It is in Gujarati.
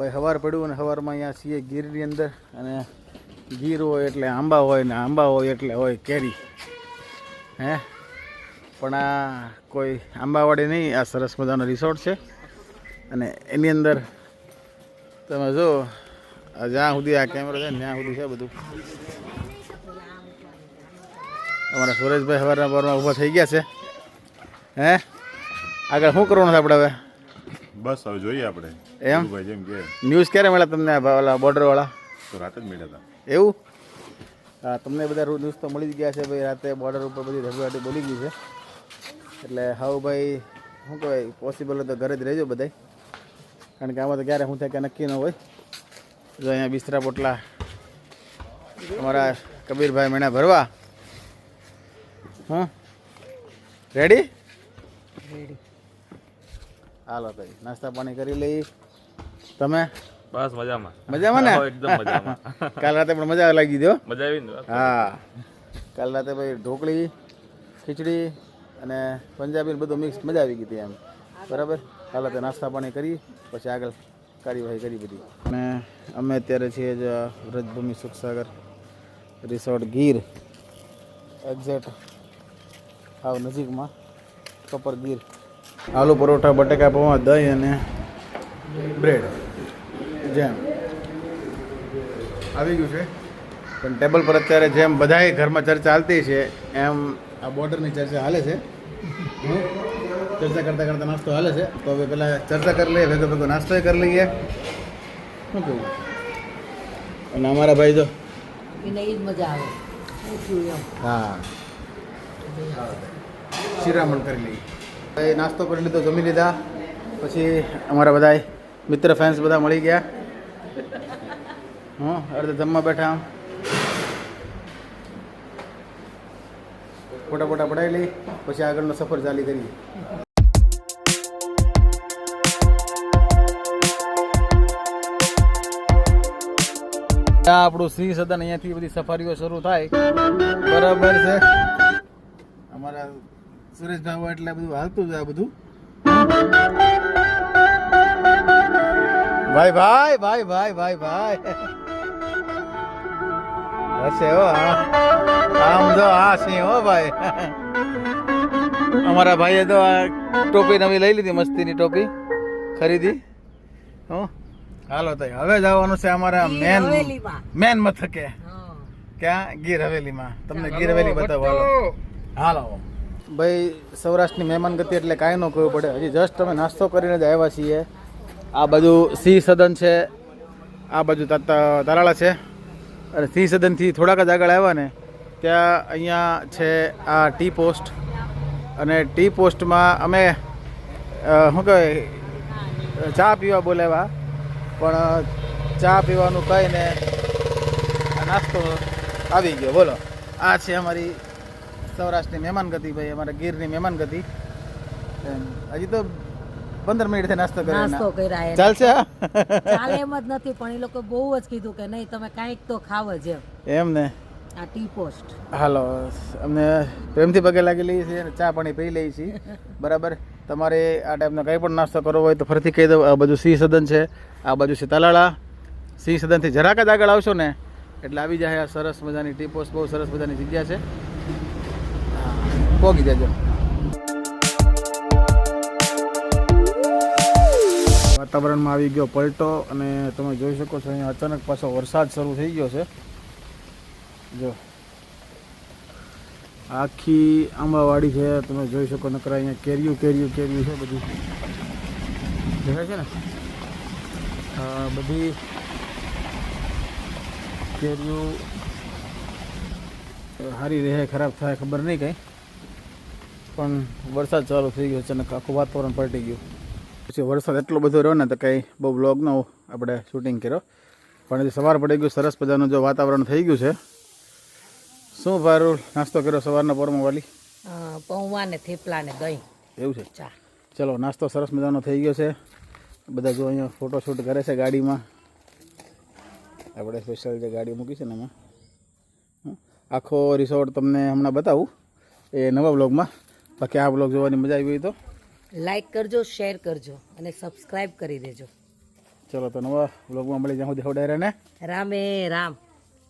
ભાઈ સવાર પડ્યું અને સવારમાં અહીંયા છીએ ગીરની અંદર અને ગીર હોય એટલે આંબા હોય ને આંબા હોય એટલે હોય કેરી. હે? પણ આ કોઈ આંબાવાડી નહીં, આ સરસ મજાનો રિસોર્ટ છે. અને એની અંદર તમે જો જ્યાં સુધી આ કેમેરો છે ત્યાં સુધી છે બધું. અમારા સુરેશભાઈ સવારના પરમાં ઊભા થઈ ગયા છે. હે? આગળ શું કરવાનું છે આપણે હવે? બસ હવે જોઈએ આપણે. એમ? ભાઈ જેમ કે. ન્યૂઝ ક્યારે મળ્યા તમને ઓલા બોર્ડર બોર્ડરવાળા તો રાત જ મળ્યા હતા. એવું? હા તમને બધા ન્યૂઝ તો મળી જ ગયા છે ભાઈ. રાતે બોર્ડર ઉપર બધી રજૂઆતી બોલી ગઈ છે. એટલે હાઉ ભાઈ શું કહેવાય પોસિબલ હોય તો ઘરે જ રહેજો બધાય. કારણ કે આમાં તો ક્યારે શું થાય કે નક્કી ન હોય. જો અહીંયા બિસ્તરા પોટલા અમારા કબીરભાઈ મેણા ભરવા. હં? રેડી હાલો ભાઈ નાસ્તા પાણી કરી લઈ. તમે? બસ મજામાં. મજામાં ને? એકદમ મજામાં. કાલ રાતે પણ મજા લાગી દો મજા આવી ને હા. કાલ રાતે ભાઈ ઢોકળી ખીચડી અને પંજાબી બધું મિક્સ મજા આવી ગઈ હતી એમ. બરાબર? કાલ રાતે નાસ્તા પાણી કરી પછી આગળ કાર્યવાહી કરી બધી. અને અમે અત્યારે છીએ જ વ્રજભૂમિ સુખસાગર રિસોર્ટ ગીર. એક્ઝેક્ટ આવ નજીકમાં કપર ગીર. આલુ પરોઠા બટેકા પૌવા દહીં અને બ્રેડ જેમ. આવી ગયું છે. પણ ટેબલ પર અત્યારે જેમ બધાય ઘરમાં ચર્ચા ચાલતી છે એમ આ બોર્ડરની ચર્ચા હાલે છે. ચર્ચા કરતાં કરતાં નાસ્તો હાલે છે. તો હવે પહેલાં ચર્ચા કરી લઈએ ભેગો ભેગો નાસ્તો કરી લઈએ. શું કહું? અને અમારા ભાઈ તો? એને એ જ મજા આવે. હા. શિરામણ કરી લઈએ. ભાઈ નાસ્તો કરી લીધો, જમી લીધા. પછી અમારા બધા મિત્ર ફેન્સ બધા મળી ગયા. હું, અડધે જમવા બેઠા ફોટા ફોટા પડાવી લઈ, પછી આગળનો સફર ચાલી કરીએ. આપણું સિંહ સદન અહીંયાથી બધી સફારીઓ શરૂ થાય. બરાબર છે. અમારા સુરેશભાઈ ભાવ એટલે બધું હાલતું જ આ બધું. ભાઈ ભાઈ ભાઈ ભાઈ ભાઈ ભાઈ. હશે હો હા. આમ જો હા સિંહ હો ભાઈ. અમારા ભાઈએ તો આ ટોપી નવી લઈ લીધી મસ્તીની ટોપી ખરીદી. હો. હાલો તો હવે જવાનું છે અમારા મેન મેન મથકે. ક્યાં? ગીર હવેલીમાં. તમને ગીર હવેલી બતાવો હાલો. હાલો. ભાઈ, સૌરાષ્ટ્રની મહેમાન ગતિ એટલે કાંઈ ન કહેવું પડે. હજી જસ્ટ અમે નાસ્તો કરીને જ આવ્યા છીએ. આ બાજુ સિંહ સદન છે. આ બાજુ તારાળા છે. અને સિંહ સદનથી થોડાક જ આગળ આવ્યા ને, ત્યાં અહીંયા છે આ ટી પોસ્ટ. અને ટી પોસ્ટમાં અમે શું કહેવાય, ચા પીવા બોલાવ્યા. પણ, ચા પીવાનું કહીને નાસ્તો આવી ગયો. બોલો. આ છે અમારી સૌરાષ્ટ્રની મહેમાન ગતિ ભાઈ અમારા ગીરની મહેમાન ગતિ. એમ. હજી તો પંદર મિનિટથી નાસ્તો કર્યો નાસ્તો કર્યા. ચાલશે? ચાલે એમ જ નથી પણ એ લોકો બહુ જ કીધું કે નહીં તમે કાંઈક તો ખાવ જ એમ. એમ ને? આ ટી પોસ્ટ. હાલો અમને પ્રેમથી પગે લાગી લઈએ છીએ અને ચા પાણી પી લઈએ છીએ બરાબર? તમારે આ ટાઈપનો કંઈ પણ નાસ્તો કરવો હોય તો ફરીથી કહી દઉં આ બધું સિંહ સદન છે આ બાજુ છે તલાળા સિંહ સદનથી જરાક જ આગળ આવશો ને એટલે આવી જાય આ સરસ મજાની ટી પોસ્ટ બહુ સરસ મજાની જગ્યા છે. પહોંચી જજો. વાતાવરણમાં આવી ગયો પલટો અને તમે જોઈ શકો છો અહીંયા અચાનક પાછો વરસાદ શરૂ થઈ ગયો છે. જો. આખી આંબાવાડી છે, તમે જોઈ શકો નકરા અહીંયા કેરીયું કેરીયું કેરીયું છે બધું. દેખાય છે ને? બધી કેરીયું સારી રહે, ખરાબ થાય, ખબર નહીં કંઈ. પણ વરસાદ ચાલુ થઈ ગયો છે અને આખું વાતાવરણ પલટી ગયું. પછી વરસાદ એટલો બધો રહ્યો ને તો કંઈ બહુ બ્લોગનો આપણે શૂટિંગ કર્યો. પણ હજી સવાર પડી ગયું સરસ મજાનું જો વાતાવરણ થઈ ગયું છે. શું ભારું નાસ્તો કર્યો સવારના પોરમાં વાલી? અ, પૌવા ને થેપલા ને દહીં. એવું છે? ચા. ચલો નાસ્તો સરસ મજાનો થઈ ગયો છે. બધા જો અહીંયા ફોટોશૂટ કરે છે ગાડીમાં. આપણે સ્પેશિયલ જે ગાડી મૂકી છે ને એમાં. હં. આખો રિસોર્ટ તમને હમણાં બતાવું. એ નવા બ્લોગમાં બાકી આ બ્લોગ જોવાની મજા આવી હોય તો? લાઈક કરજો શેર કરજો અને સબસ્ક્રાઇબ કરી દેજો. ચલો તો નવા બ્લોગમાં મળી જાઉં દેવડાયરાને રામે રામ.